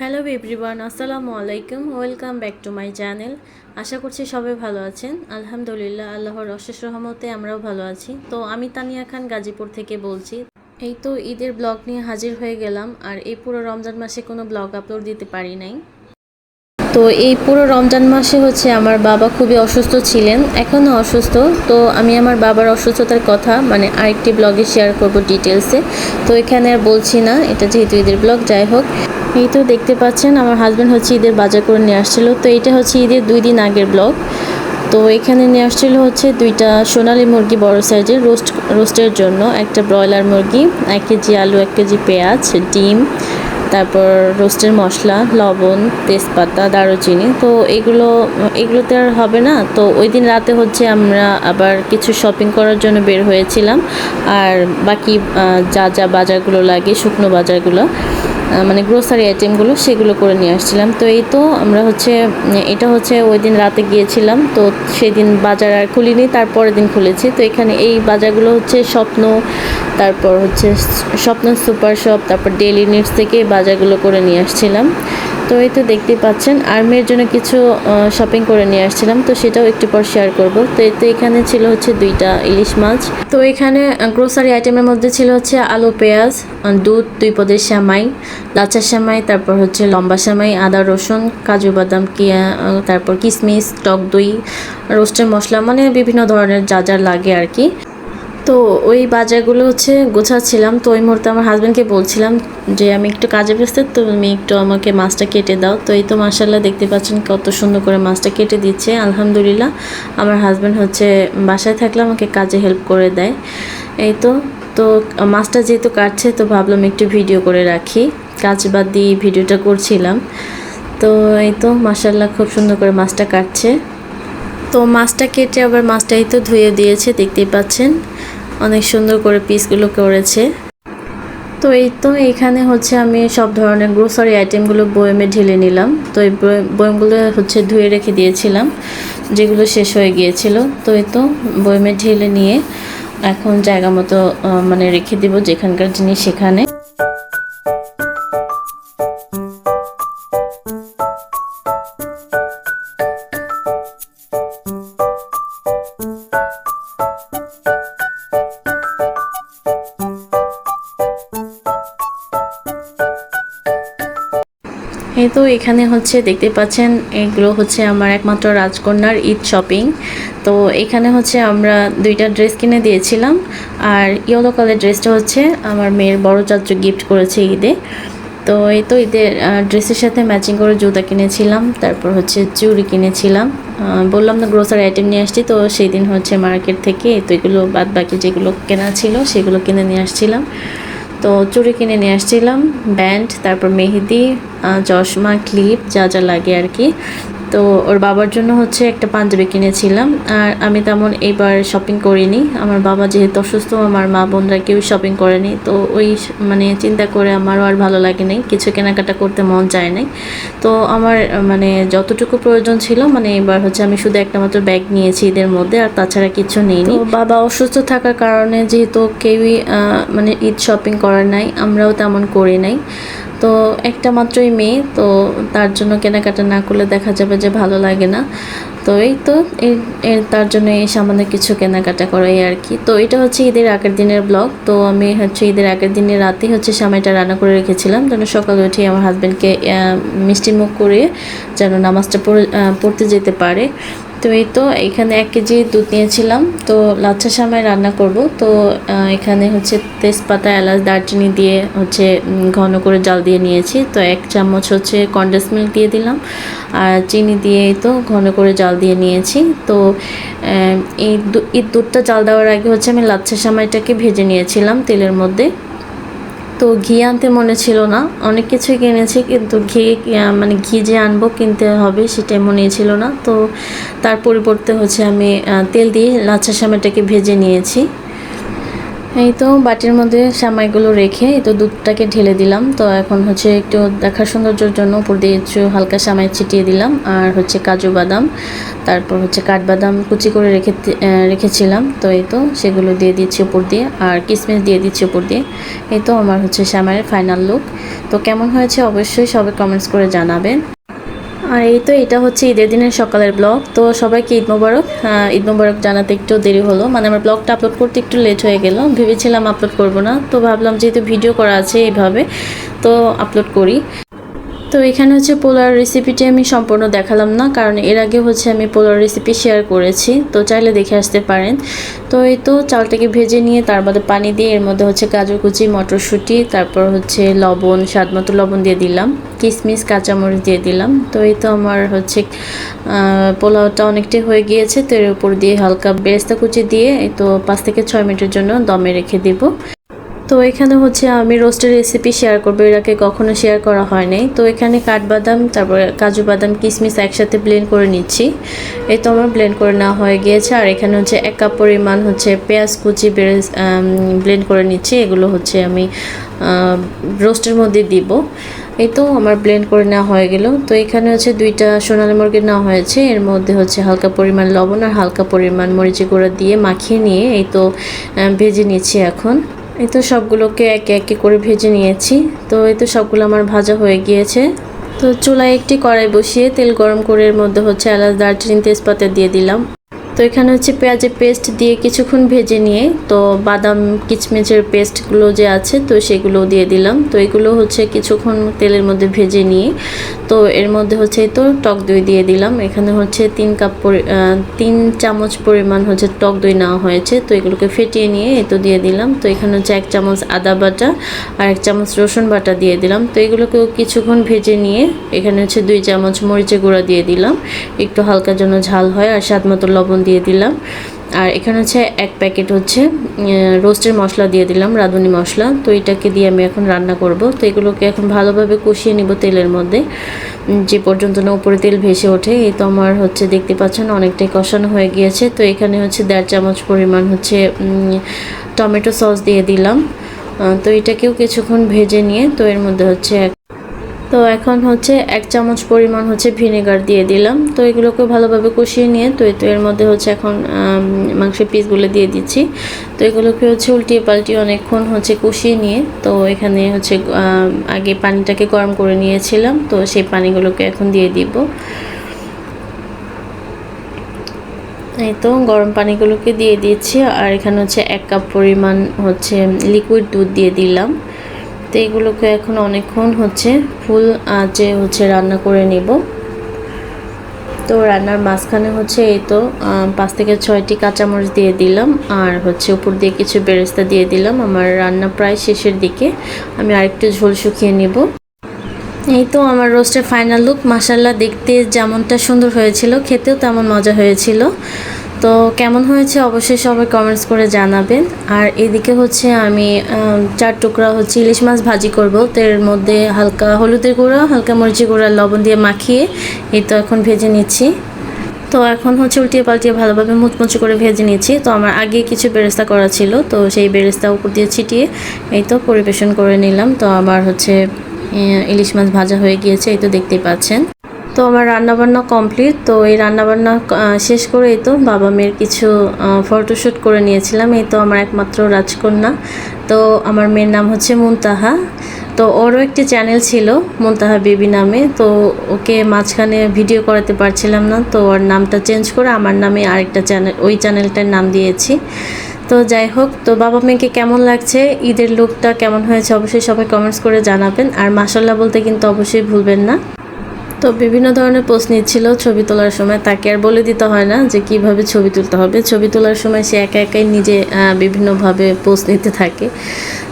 Hello everyone, আসসালামু আলাইকুম। Welcome back to my channel. আশা করছি সবাই ভালো আছেন। আলহামদুলিল্লাহ, আল্লাহর অশেষ রহমতে আমরাও ভালো আছি। তো আমি তানিয়া খান, গাজীপুর থেকে বলছি। এই তো ঈদের ব্লগ নিয়ে হাজির হয়ে গেলাম। আর এই পুরো রমজান মাসে কোনো ব্লগ আপলোড দিতে পারি নাই। তো এই পুরো রমজান মাসে হচ্ছে আমার বাবা খুবই অসুস্থ ছিলেন এখনও অসুস্থ। তো আমি আমার বাবার অসুস্থতার কথা মানে আরেকটি ব্লগে শেয়ার করব ডিটেলসে তো এখানে আর বলছি না, এটা যেহেতু ঈদের ব্লগ যাই হোক। এই তো দেখতে পাচ্ছেন, আমার হাজব্যান্ড হচ্ছে ঈদের বাজার করে নিয়ে আসছিল। তো এটা হচ্ছে ঈদের দুই দিন আগের ব্লগ তো এখানে নিয়ে আসছিল হচ্ছে দুইটা সোনালি মুরগি বড় সাইজের রোস্ট রোস্টের জন্য। একটা ব্রয়লার মুরগি, এক কেজি আলু, এক কেজি পেঁয়াজ, ডিম তারপর রোস্টের মশলা, লবণ, তেজপাতা, দারুচিনি। তো এগুলো, এগুলোতে আর হবে না। তো ওই দিন রাতে হচ্ছে আমরা আবার কিছু শপিং করার জন্য বের হয়েছিলাম। আর বাকি যা যা বাজারগুলো লাগে, শুকনো বাজারগুলো মানে গ্রোসারি আইটেমগুলো সেগুলো করে নিয়ে আসছিলাম। তো এই তো আমরা হচ্ছে, এটা হচ্ছে ওই দিন রাতে গিয়েছিলাম। তো সেদিন বাজার আর খুলিনি, তারপরের দিন খুলেছি। তো এখানে এই বাজারগুলো হচ্ছে স্বপ্ন, তারপর হচ্ছে স্বপ্ন সুপার শপ, তারপর ডেলি নিডস থেকে বাজারগুলো করে নিয়ে আসছিলাম। তো এই তো দেখতে পাচ্ছেন। আর মেয়ের জন্য কিছু শপিং করে নিয়ে আসছিলাম, তো সেটাও একটু পর শেয়ার করব। তো এই তো এখানে ছিল হচ্ছে দুইটা ইলিশ মাছ। তো এখানে গ্রোসারি আইটেমের মধ্যে ছিল হচ্ছে আলু, পেঁয়াজ দুধ, দুই পদের শ্যামাই লাচা শ্যামাই তারপর হচ্ছে লম্বা শ্যামাই আদা, রসুন, কাজু বাদাম, কিয়া তারপর কিশমিশ টক দই রোস্টের মশলা মানে বিভিন্ন ধরনের যা যা লাগে আর কি। তো ওই বাজারগুলো হচ্ছে গোছাচ্ছিলাম। তো ওই মুহূর্তে আমার হাজব্যান্ডকে বলছিলাম যে, আমি একটু কাজে ব্যস্ত, তো তুমি একটু আমাকে মাছটা কেটে দাও। তো এই তো মাসাল্লাহ দেখতে পাচ্ছেন কত সুন্দর করে মাছটা কেটে দিচ্ছে। আলহামদুলিল্লাহ, আমার হাজব্যান্ড হচ্ছে বাসায় থাকলে আমাকে কাজে হেল্প করে দেয়। এই তো তো মাছটা যেহেতু কাটছে, তো ভাবলাম একটু ভিডিও করে রাখি। কাজ বাদ দিয়ে ভিডিওটা করছিলাম। তো এই তো মাসাল্লাহ খুব সুন্দর করে মাছটা কাটছে। তো মাছটা কেটে আবার মাছটাই তো ধুয়ে দিয়েছে, দেখতেই পাচ্ছেন। অনেক সুন্দর করে পিসগুলো করেছে। তো এই তো এখানে হচ্ছে আমি সব ধরনের গ্রোসারি আইটেমগুলো বয়েমে ঢেলে নিলাম। তো এই বয়ে- বয়েমগুলো হচ্ছে ধুয়ে রেখে দিয়েছিলাম, যেগুলো শেষ হয়ে গিয়েছিল। তো এই তো বয়েমে ঢেলে নিয়ে এখন জায়গা মতো মানে রেখে দিব যেখানকার জিনিস সেখানে। এই তো এখানে হচ্ছে দেখতে পাচ্ছেন, এগুলো হচ্ছে আমার একমাত্র রাজকন্যার ঈদ শপিং তো এখানে হচ্ছে আমরা দুইটা ড্রেস কিনে দিয়েছিলাম, আর ইয়েলো কালার ড্রেসটা হচ্ছে আমার মেয়ের বড় চাচু গিফট করেছে ঈদে। তো এই তো ঈদের ড্রেসের সাথে ম্যাচিং করে জুতা কিনেছিলাম, তারপর হচ্ছে চুড়ি কিনেছিলাম। বললাম না গ্রোসারি আইটেম নিয়ে আসছি, তো সেই দিন হচ্ছে মার্কেট থেকে তো এগুলো বাদ বাকি যেগুলো কেনা ছিল, সেগুলো কিনে নিয়ে আসছিলাম। তো চুড়ি কিনে নিয়ে আসছিলাম, ব্যান্ড, তারপর মেহেদি চশমা, ক্লিপ, যা যা লাগে আর কি। তো ওর বাবার জন্য হচ্ছে একটা পাঞ্জাবি কিনেছিলাম, আর আমি তেমন এইবার শপিং করিনি। আমার বাবা যেহেতু অসুস্থ, আমার মা বোনরা কেউ শপিং করেনি, তো ওই মানে চিন্তা করে আমারও আর ভালো লাগে নাই। কিছু কেনাকাটা করতে মন চায় নাই। তো আমার মানে যতটুকু প্রয়োজন ছিল মানে এবার হচ্ছে আমি শুধু একটা মাত্র ব্যাগ নিয়েছি ঈদের মধ্যে, আর তাছাড়া কিছু নেইনি। বাবা অসুস্থ থাকার কারণে যেহেতু কেউই মানে ঈদ শপিং করার নাই, আমরাও তেমন করি নাই। তো একটা মাত্রই মেয়ে, তো তার জন্য কেনাকাটা না করলে দেখা যাবে যে ভালো লাগে না। তো এই তো, এর তার জন্য এই সামান্য কিছু কেনাকাটা করাই আর কি। তো এটা হচ্ছে ঈদের আগের দিনের ব্লগ। তো আমি হচ্ছে ঈদের আগের দিনের রাতেই হচ্ছে সামাইটা রান্না করে রেখেছিলাম, যেন সকালে উঠে আমার হাজব্যান্ডকে মিষ্টি মুখ করে যেন নামাজটা পড়ে পড়তে যেতে পারে। তো এই তো, এখানে এক কেজি দুধ নিয়েছিলাম। তো লাচ্ছা সামায় রান্না করব। তো এখানে হচ্ছে তেজপাতা, এলাচ, দারচিনি দিয়ে হচ্ছে ঘন করে জাল দিয়ে নিয়েছি। তো এক চামচ হচ্ছে কন্ডেন্স মিল্ক দিয়ে দিলাম। আর চিনি দিয়ে তো ঘন করে জাল দিয়ে নিয়েছি। তো এই দুধটা জাল দেওয়ার আগে হচ্ছে আমি লাচ্ছা সামাইটাকে ভেজে নিয়েছিলাম তেলের মধ্যে। তো ঘি আনতে মনে ছিল না। অনেক কিছুই কিনেছি কিন্তু ঘি মানে ঘি যে আনব কিনতে হবে সেটাই মনে ছিল না। তো তার পরিবর্তে হচ্ছে আমি তেল দিয়ে লাচ্ছা সামাটাকে ভেজে নিয়েছি। এই তো বাটির মধ্যে সামাইগুলো রেখে এই তো দুধটাকে ঢেলে দিলাম। তো এখন হচ্ছে একটু দেখার সৌন্দর্যের জন্য উপর দিয়ে একটু হালকা সামাই ছিটিয়ে দিলাম। আর হচ্ছে কাজু বাদাম, তারপর হচ্ছে কাঠবাদাম কুচি করে রেখে রেখেছিলাম। তো এই তো সেগুলো দিয়ে দিচ্ছি উপর দিয়ে। আর কিসমিস দিয়ে দিচ্ছি উপর দিয়ে। এই তো আমার হচ্ছে সামাইয়ের ফাইনাল লুক তো কেমন হয়েছে অবশ্যই সবাই কমেন্টস করে জানাবেন। আর এই তো এটা হচ্ছে ঈদের দিনের সকালের ব্লগ তো সবাইকে ঈদ মোবারক। ঈদ মোবারক জানাতে একটু দেরি হলো। মানে আমার ব্লগটা আপলোড করতে একটু লেট হয়ে গেল। ভেবেছিলাম আপলোড করব না। তো ভাবলাম যেহেতু ভিডিও করা আছে এইভাবে, তো আপলোড করি। তো এখানে হচ্ছে পোলার রেসিপিটি আমি সম্পূর্ণ দেখালাম না, কারণ এর আগে হচ্ছে আমি পোলার রেসিপি শেয়ার করেছি, তো চাইলে দেখে আসতে পারেন। তো এই তো চালটাকে ভেজে নিয়ে তার মধ্যে পানি দিয়ে এর মধ্যে হচ্ছে গাজর কুচি, মটরশুঁটি, তারপর হচ্ছে লবণ, স্বাদ মতো লবণ দিয়ে দিলাম কিশমিশ কাঁচামরিচ দিয়ে দিলাম। তো এই তো আমার হচ্ছে পোলাওটা অনেকটাই হয়ে গিয়েছে, তো এর উপর দিয়ে হালকা বেরেস্তা কুচি দিয়ে এই তো পাঁচ থেকে ছয় মিনিটের জন্য দমে রেখে দেবো। তো এখানে হচ্ছে আমি রোস্টের রেসিপি শেয়ার করব। এর আগে কখনো শেয়ার করা হয় নাই তো এখানে কাঠবাদাম, তারপরে কাজু বাদাম কিশমিশ একসাথে ব্লেন্ড করে নিচ্ছি। এই তো আমার ব্লেন্ড করে নেওয়া হয়ে গিয়েছে। আর এখানে হচ্ছে এক কাপ পরিমাণ হচ্ছে পেঁয়াজ কুচি ব্লেন্ড করে নিচ্ছি। এগুলো হচ্ছে আমি রোস্টের মধ্যে দিব। এই তো আমার ব্লেন্ড করে নেওয়া হয়ে গেল। তো এখানে হচ্ছে দুইটা সোনালি মুরগি নেওয়া হয়েছে। এর মধ্যে হচ্ছে হালকা পরিমাণ লবণ আর হালকা পরিমাণ মরিচি গুঁড়া দিয়ে মাখিয়ে নিয়ে এই তো ভেজে নিচ্ছি এখন। এই তো সবগুলোকে একে একে করে ভেজে নিয়েছি। তো এই তো সবগুলো আমার ভাজা হয়ে গিয়েছে। তো চুলায় একটি কড়াই বসিয়ে তেল গরম করে এর মধ্যে হচ্ছে এলাচ, দারচিনি, তেজপাতা দিয়ে দিলাম। তো এখানে হচ্ছে পেঁয়াজের পেস্ট দিয়ে কিছুক্ষণ ভেজে নিয়ে, তো বাদাম, কিচমিচের পেস্টগুলো যে আছে, তো সেগুলো দিয়ে দিলাম। তো এগুলো হচ্ছে কিছুক্ষণ তেলের মধ্যে ভেজে নিয়ে, তো এর মধ্যে হচ্ছে তো টক দই দিয়ে দিলাম। এখানে হচ্ছে তিন কাপ তিন চামচ পরিমাণ হচ্ছে টক দই নেওয়া হয়েছে, তো এগুলোকে ফেটিয়ে নিয়ে তো দিয়ে দিলাম। তো এখানে হচ্ছে এক চামচ আদা বাটা আর এক চামচ রসুন বাটা দিয়ে দিলাম। তো এগুলোকেও কিছুক্ষণ ভেজে নিয়ে, এখানে হচ্ছে দুই চামচ মরিচের গুঁড়া দিয়ে দিলাম। একটু হালকা যেন ঝাল হয় আর স্বাদ মতো লবণ দিয়ে দিলাম। আর এখানে হচ্ছে এক প্যাকেট হচ্ছে রোস্টের মশলা দিয়ে দিলাম, রাঁধুনি মশলা। তো এটাকে দিয়ে আমি এখন রান্না করব। তো এগুলোকে এখন ভালোভাবে কষিয়ে নিব তেলের মধ্যে। যে পর্যন্ত না উপরে তেল ভেসে ওঠে, এই তো আমার হচ্ছে দেখতে পাচ্ছেন অনেকটাই কষানো হয়ে গিয়েছে। তো এখানে হচ্ছে দেড় চামচ পরিমাণ হচ্ছে টমেটো সস দিয়ে দিলাম। তো এটাকেও কিছুক্ষণ ভেজে নিয়ে, তো এর মধ্যে হচ্ছে এক তো এখন হচ্ছে এক চামচ পরিমাণ হচ্ছে ভিনেগার দিয়ে দিলাম। তো এগুলোকে ভালোভাবে কষিয়ে নিয়ে তো তো এর মধ্যে হচ্ছে এখন মাংসের পিসগুলো দিয়ে দিচ্ছি। তো এগুলোকে হচ্ছে উল্টিয়ে পাল্টিয়ে অনেকক্ষণ হচ্ছে কষিয়ে নিয়ে তো এখানে হচ্ছে আগে পানিটাকে গরম করে নিয়েছিলাম। তো সেই পানিগুলোকে এখন দিয়ে দিব। এই তো গরম পানিগুলোকে দিয়ে দিচ্ছি। আর এখানে হচ্ছে এক কাপ পরিমাণ হচ্ছে লিকুইড দুধ দিয়ে দিলাম। তো এগুলোকে এখন অনেকক্ষণ হচ্ছে ফুল আঁচে হচ্ছে রান্না করে নিব। তো রান্নার মাঝখানে হচ্ছে এই তো পাঁচ থেকে ছয়টি কাঁচামরিচ দিয়ে দিলাম আর হচ্ছে উপর দিয়ে কিছু বেরেস্তা দিয়ে দিলাম আমার রান্না প্রায় শেষের দিকে। আমি আরেকটু ঝোল শুকিয়ে নিব। এই তো আমার রোস্টের ফাইনাল লুক। মাসাল্লাহ দেখতে যেমনটা সুন্দর হয়েছিল, খেতেও তেমন মজা হয়েছিল। তো কেমন হয়েছে অবশ্যই সবাই কমেন্টস করে জানাবেন। আর এদিকে হচ্ছে আমি চার টুকরা হচ্ছে ইলিশ মাছ ভাজি করব। তো এর মধ্যে হালকা হলুদের গুঁড়া, হালকা মরিচের গুঁড়া লবণ দিয়ে মাখিয়ে এই তো এখন ভেজে নিচ্ছি। তো এখন হচ্ছে উল্টিয়ে পাল্টিয়ে ভালোভাবে মুচমুচে করে ভেজে নিচ্ছি। তো আমার আগে কিছু বেরেস্তা করা ছিল, তো সেই বেরেস্তা উপর দিয়ে ছিটিয়ে এই তো পরিবেশন করে নিলাম। তো আমার হচ্ছে ইলিশ মাছ ভাজা হয়ে গিয়েছে, এই তো দেখতেই পাচ্ছেন। তো আমার রান্নাবান্না কমপ্লিট। তো এই রান্নাবান্না শেষ করে এই তো বাবা মেয়ের কিছু ফটোশ্যুট করে নিয়েছিলাম। এই তো আমার একমাত্র রাজকন্যা। তো আমার মেয়ের নাম হচ্ছে মুনতাহা। তো ওরও একটি চ্যানেল ছিল মুনতাহা বেবি নামে। তো ওকে মাঝখানে ভিডিও করাতে পারছিলাম না। তো ওর নামটা চেঞ্জ করে আমার নামে আরেকটা চ্যানেল ওই চ্যানেলটার নাম দিয়েছি। তো যাই হোক, তো বাবা মেয়েকে কেমন লাগছে? ঈদের লুকটা কেমন হয়েছে? অবশ্যই সবাই কমেন্টস করে জানাবেন। আর মাসাল্লাহ বলতে কিন্তু অবশ্যই ভুলবেন না। তো বিভিন্ন ধরনের পোস্ট নিচ্ছিল ছবি তোলার সময়। তাকে আর বলে দিতে হয় না যে কীভাবে ছবি তুলতে হবে। ছবি তোলার সময় সে একা একাই নিজে বিভিন্নভাবে পোস্ট নিতে থাকে।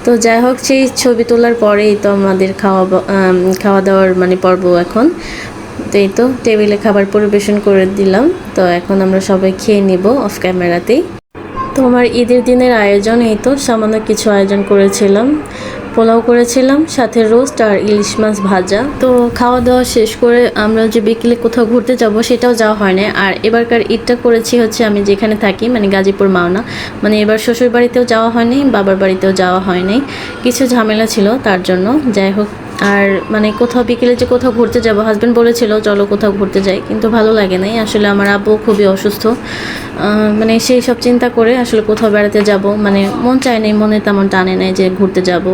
তো যাই হোক, সেই ছবি তোলার পরেই তো আমাদের খাওয়া খাওয়া দাওয়ার মানে পর্ব এখন। তো এই তো টেবিলে খাবার পরিবেশন করে দিলাম। তো এখন আমরা সবাই খেয়ে নিব অফ ক্যামেরাতেই তো আমার ঈদের দিনের আয়োজন এই তো, সামান্য কিছু আয়োজন করেছিলাম, পোলাও করেছিলাম, সাথে রোস্ট আর ইলিশ মাছ ভাজা। তো খাওয়া দাওয়া শেষ করে আমরা যে বিকেলে কোথাও ঘুরতে যাব সেটাও যাওয়া হয় না আর এবারকার ঈদটা করেছি হচ্ছে আমি যেখানে থাকি মানে গাজীপুর মাওনা। মানে এবার শ্বশুর বাড়িতেও যাওয়া হয়নি, বাবার বাড়িতেও যাওয়া হয়নি কিছু ঝামেলা ছিল তার জন্য। যাই হোক আর মানে কোথাও বিকেলে যে কোথাও ঘুরতে যাব হাজব্যান্ড বলেছিল, চলো কোথাও ঘুরতে যাই। কিন্তু ভালো লাগে নাই। আসলে আমার আব্বু খুবই অসুস্থ। মানে সেই সব চিন্তা করে আসলে কোথাও বেড়াতে যাব। মানে মন চায় নাই, মনে তেমন টানে নাই যে ঘুরতে যাব।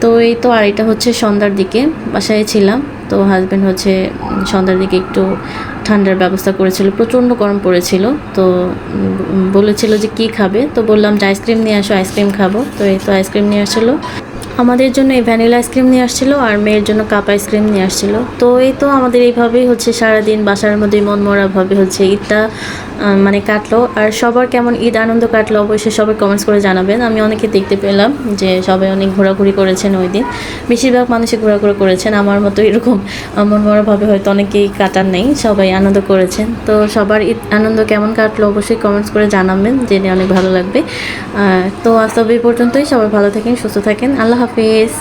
তো এই তো আর এটা হচ্ছে সন্ধ্যার দিকে, বাসায় ছিলাম। তো হাজব্যান্ড হচ্ছে সন্ধ্যার দিকে একটু ঠান্ডার ব্যবস্থা করেছিল, প্রচণ্ড গরম পড়েছিল। তো বলেছিল যে কি খাবে? তো বললাম যে আইসক্রিম নিয়ে আসো আইসক্রিম খাব। তো এই তো আইসক্রিম নিয়ে আসলো। আমাদের জন্য এই ভ্যানিলা আইসক্রিম নিয়ে আসছিল আর মেয়ের জন্য কাপ আইসক্রিম নিয়ে আসছিল। তো এই তো আমাদের এইভাবেই হচ্ছে সারাদিন বাসার মধ্যে মন মরাভাবে হচ্ছে ঈদটা মানে কাটলো। আর সবার কেমন ঈদ আনন্দ কাটলো অবশ্যই সবাই কমেন্টস করে জানাবেন। আমি অনেকে দেখতে পেলাম যে সবাই অনেক ঘোরাঘুরি করেছেন ওই দিন। বেশিরভাগ মানুষই ঘোরাঘুরি করেছেন। আমার মতো এরকম আহ, মন মরাভাবে হয়তো অনেকেই কাটার নেই সবাই আনন্দ করেছেন। তো সবার ঈদ আনন্দ কেমন কাটলো অবশ্যই কমেন্টস করে জানাবেন জেনে অনেক ভালো লাগবে। তো আজ তবে এই পর্যন্তই। সবাই ভালো থাকেন সুস্থ থাকেন। আল্লাহ হাফিজ